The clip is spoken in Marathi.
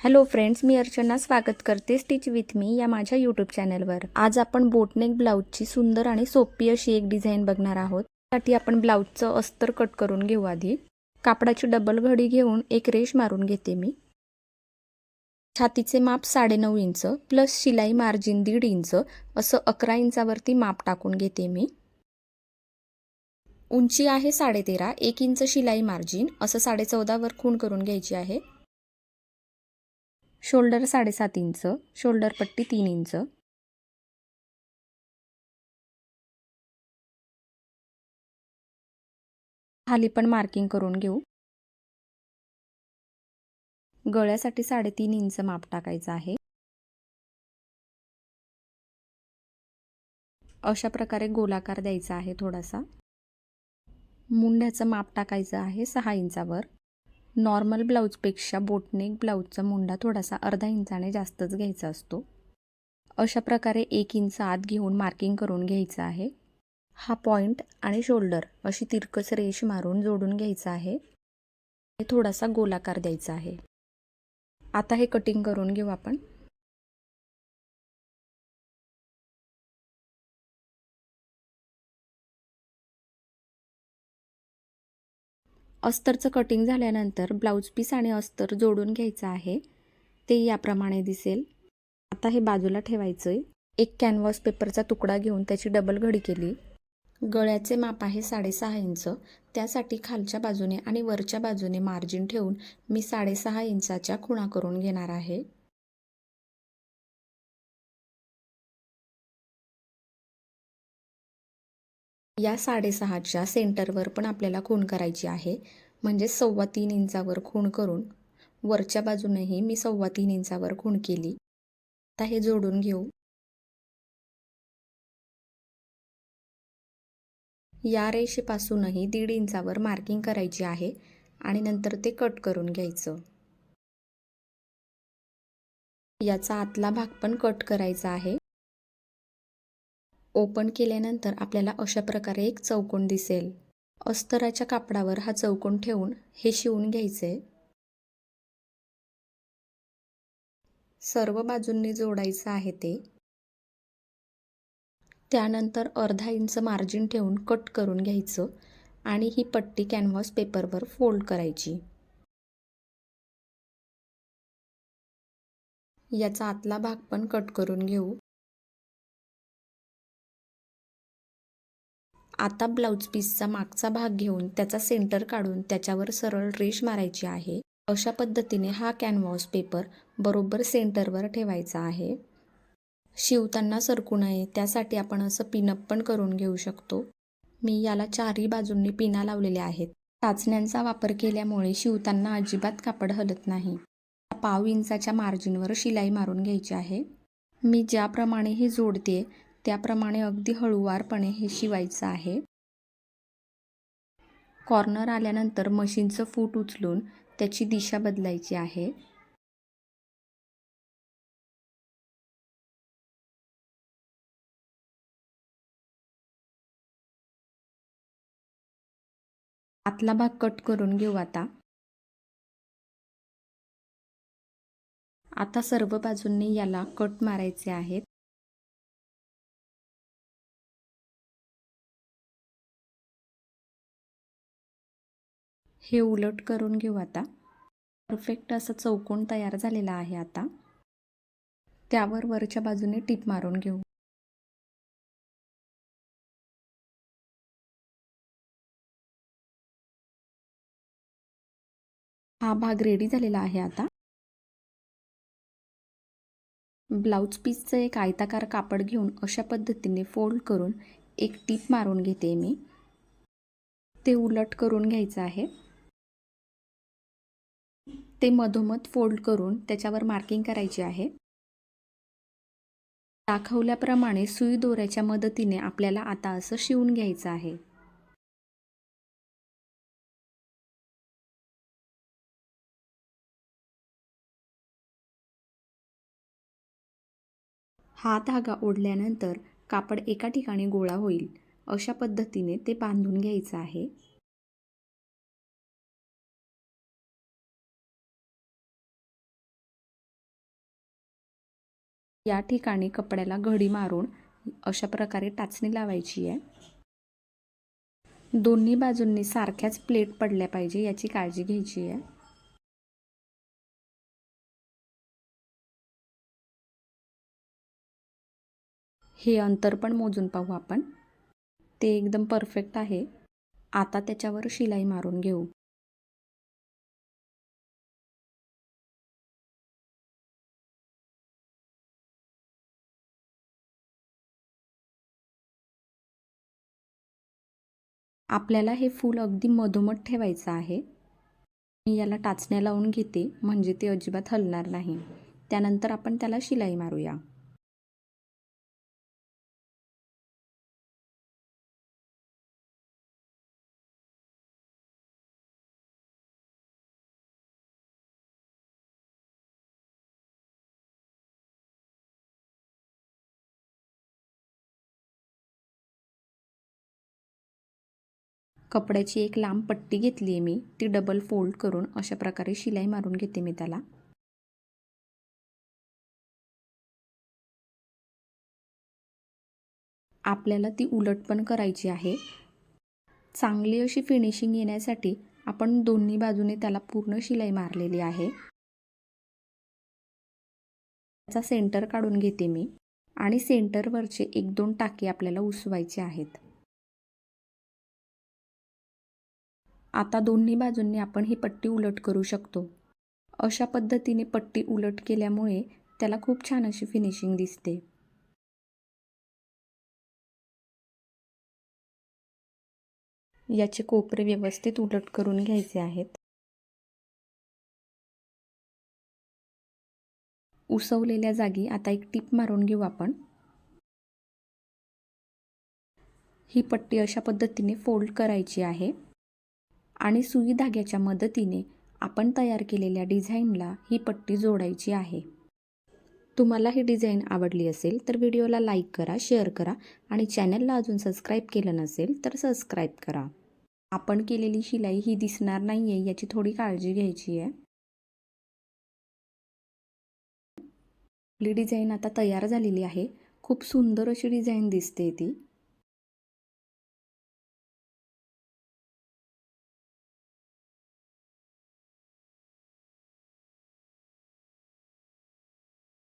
हॅलो फ्रेंड्स मी अर्चना स्वागत करते स्टिच विथ मी या माझ्या यूट्यूब चॅनलवर आज आपण बोटनेक ब्लाऊजची सुंदर आणि सोपी अशी एक डिझाईन बघणार आहोत. त्यासाठी आपण ब्लाऊजचं अस्तर कट करून घेऊ आधी. कापडाची डबल घडी घेऊन एक रेश मारून घेते मी. छातीचे माप साडेनऊ इंच प्लस शिलाई मार्जिन दीड इंच असं अकरा इंचावरती माप टाकून घेते मी. उंची आहे साडेतेरा एक इंच शिलाई मार्जिन असं साडेचौदावर खूण करून घ्यायची आहे. शोल्डर साडेसात इंच शोल्डर पट्टी तीन इंच. खाली पण मार्किंग करून घेऊ. गळ्यासाठी साडेतीन इंच माप टाकायचं आहे. अशा प्रकारे गोलाकार द्यायचा आहे थोडासा. मुंड्याचं माप टाकायचं आहे सहा इंचावर. नॉर्मल ब्लाऊजपेक्षा बोटनेक ब्लाऊजचा मुंडा थोडासा अर्धा इंचाने जास्तच घ्यायचा असतो. अशा प्रकारे एक इंच आत घेऊन मार्किंग करून घ्यायचं आहे. हा पॉईंट आणि शोल्डर अशी तिरकस रेष मारून जोडून घ्यायचं आहे. थोडासा गोलाकार द्यायचा आहे. आता हे कटिंग करून घेऊ आपण. अस्तरचं कटिंग झाल्यानंतर ब्लाऊज पीस आणि अस्तर जोडून घ्यायचं आहे. ते याप्रमाणे दिसेल. आता हे बाजूला ठेवायचं आहे एक कॅनव्हास पेपरचा तुकडा घेऊन त्याची डबल घडी केली. गळ्याचे माप आहे साडेसहा इंच. त्यासाठी खालच्या बाजूने आणि वरच्या बाजूने मार्जिन ठेवून मी साडेसहा इंचाच्या खुणा करून घेणार आहे. या साडेसहाच्या सेंटरवर पण आपल्याला खूण करायची आहे. म्हणजे सव्वा तीन इंचावर खूण करून वरच्या बाजूनेही मी सव्वा तीन इंचावर खूण केली. आता हे जोडून घेऊ. या रेषेपासूनही दीड इंचावर मार्किंग करायची आहे आणि नंतर ते कट करून घ्यायचं. याचा आतला भाग पण कट करायचा आहे. ओपन केल्यानंतर आपल्याला अशा प्रकारे एक चौकोन दिसेल. अस्तराच्या कापडावर हा चौकोन ठेवून हे शिवून घ्यायचे. सर्व बाजूंनी जोडायचं आहे ते. त्यानंतर अर्धा इंच मार्जिन ठेवून कट करून घ्यायचं आणि ही पट्टी कॅनव्हास पेपरवर फोल्ड करायची. याचा आतला भाग पण कट करून घेऊ. आता ब्लाऊज पीसचा मागचा भाग घेऊन त्याचा सेंटर काढून त्याच्यावर सरळ रेश मारायची आहे. अशा पद्धतीने हा कॅनव्हास पेपर बरोबर सेंटरवर ठेवायचा आहे. शिवताना सरकू नये त्यासाठी आपण असं पिनअप पण करून घेऊ शकतो. मी याला चारही बाजूंनी पिना लावलेल्या आहेत. टाचण्यांचा वापर केल्यामुळे शिवताना अजिबात कापड हलत नाही. पाव इंचाच्या मार्जिनवर शिलाई मारून घ्यायची आहे. मी ज्याप्रमाणे हे जोडते त्याप्रमाणे अगदी हळूवारपणे हे शिवायचं आहे. कॉर्नर आल्यानंतर मशीनचं फूट उचलून त्याची दिशा बदलायची आहे. आतला भाग कट करून घेऊ आता. आता सर्व बाजूंनी याला कट मारायचे आहेत. हे उलट करून घेऊ आता. परफेक्ट असं चौकोन तयार झालेला आहे आता. त्यावर वरच्या बाजूने टीप मारून घेऊ. हा भाग रेडी झालेला आहे आता. ब्लाऊज पीसचं एक आयताकार कापड घेऊन अशा पद्धतीने फोल्ड करून एक टीप मारून घेते मी. ते उलट करून घ्यायचं आहे. ते मधोमध फोल्ड करून त्याच्यावर मार्किंग करायची आहे. दाखवल्याप्रमाणे सुई दोऱ्याच्या मदतीने आपल्याला आता असं शिवून घ्यायचं आहे. हा धागा ओढल्यानंतर कापड एका ठिकाणी गोळा होईल. अशा पद्धतीने ते बांधून घ्यायचं आहे. या ठिकाणी कपड्याला घडी मारून अशा प्रकारे टाचणी लावायची आहे. दोन्ही बाजूंनी सारख्याच प्लेट पडल्या पाहिजे याची काळजी घ्यायची आहे. हे अंतर पण मोजून पाहू आपण. ते एकदम परफेक्ट आहे. आता त्याच्यावर शिलाई मारून घेऊ. आपल्याला हे फूल अगदी मधोमध ठेवायचं आहे. मी याला टाचण्या लावून घेते म्हणजे ते अजिबात हलणार नाही. त्यानंतर आपण त्याला शिलाई मारूया. कपड्याची एक लांब पट्टी घेतली आहे मी. ती डबल फोल्ड करून अशा प्रकारे शिलाई मारून घेते मी त्याला. आपल्याला ती उलट पण करायची आहे. चांगली अशी फिनिशिंग येण्यासाठी आपण दोन्ही बाजूने त्याला पूर्ण शिलाई मारलेली आहे. त्याचा सेंटर काढून घेते मी आणि सेंटरवरचे एक दोन टाके आपल्याला उसवायचे आहेत. आता दोन्ही बाजूंनी आपण ही पट्टी उलट करू शकतो. अशा पद्धतीने पट्टी उलट केल्यामुळे त्याला खूप छान अशी फिनिशिंग दिसते. याचे कोपरे व्यवस्थित उलट करून घ्यायचे आहेत. उसवलेल्या जागी आता एक टीप मारून घेऊ आपण. ही पट्टी अशा पद्धतीने फोल्ड करायची आहे. आणि सुई धाग्याच्या मदतीने आपण तयार केलेल्या डिझाईनला ही पट्टी जोडायची आहे. तुम्हाला ही डिझाईन आवडली असेल तर व्हिडिओला लाईक करा शेअर करा आणि चॅनलला अजून सबस्क्राईब केलं नसेल तर सबस्क्राईब करा. आपण केलेली शिलाई ही दिसणार नाही आहे याची थोडी काळजी घ्यायची आहे. आपली डिझाईन आता तयार झालेली आहे. खूप सुंदर अशी डिझाईन दिसते ती.